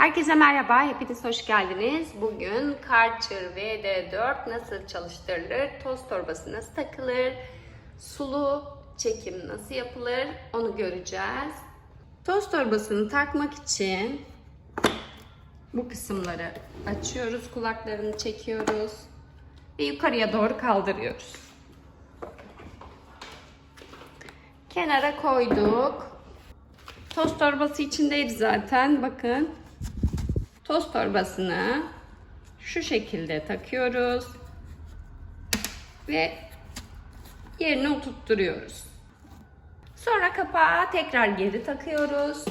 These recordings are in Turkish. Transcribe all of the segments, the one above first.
Herkese merhaba, hepiniz hoş geldiniz. Bugün Karcher VD4 nasıl çalıştırılır, toz torbası nasıl takılır, sulu çekim nasıl yapılır onu göreceğiz. Toz torbasını takmak için bu kısımları açıyoruz, kulaklarını çekiyoruz ve yukarıya doğru kaldırıyoruz. Kenara koyduk. Toz torbası içindeydi zaten. Bakın. Toz torbasını şu şekilde takıyoruz. Ve yerine oturtturuyoruz. Sonra kapağı tekrar geri takıyoruz.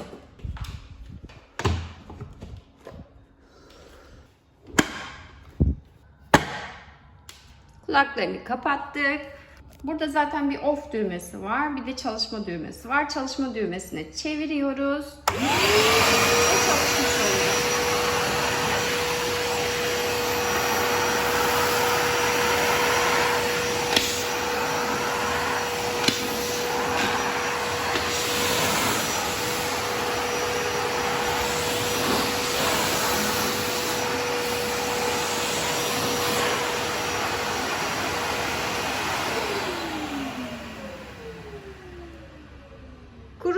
Kulaklarını kapattık. Burada zaten bir off düğmesi var. Bir de çalışma düğmesi var. Çalışma düğmesine çeviriyoruz. Ve çalışmış oluyor.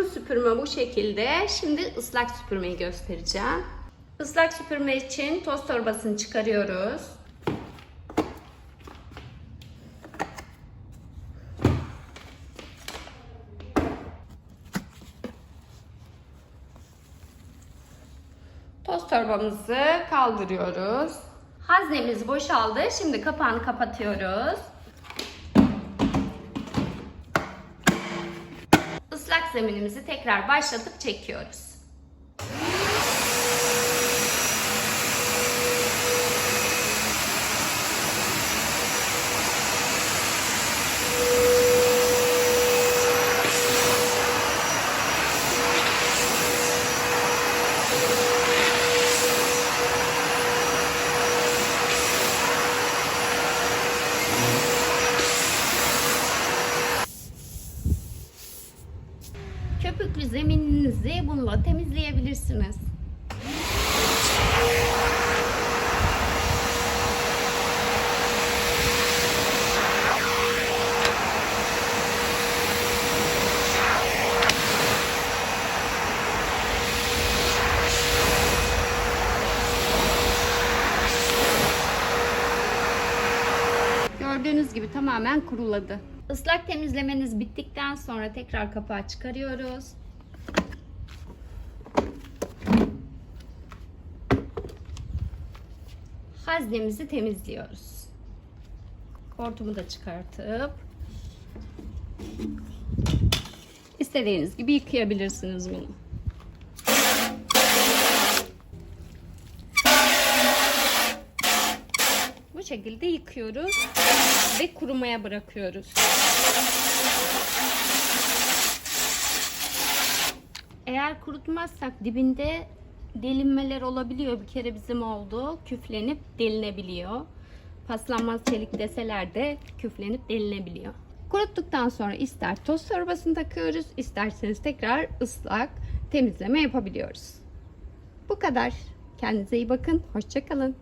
Kuru süpürme bu şekilde. Şimdi ıslak süpürmeyi göstereceğim. Islak süpürme için toz torbasını çıkarıyoruz. Toz torbamızı kaldırıyoruz. Haznemiz boşaldı. Şimdi kapağını kapatıyoruz. Zeminimizi tekrar başlatıp çekiyoruz. Köpüklü zemininizi bununla temizleyebilirsiniz. Gördüğünüz gibi tamamen kuruladı. Islak temizlemeniz bittikten sonra tekrar kapağı çıkarıyoruz. Haznemizi temizliyoruz. Hortumu da çıkartıp istediğiniz gibi yıkayabilirsiniz bunu. Bu şekilde yıkıyoruz ve kurumaya bırakıyoruz. Eğer kurutmazsak dibinde delinmeler olabiliyor. Bir kere bizim oldu. Küflenip delinebiliyor. Paslanmaz çelik deseler de küflenip delinebiliyor. Kuruttuktan sonra ister toz torbasını takıyoruz, isterseniz tekrar ıslak temizleme yapabiliyoruz. Bu kadar. Kendinize iyi bakın. Hoşçakalın.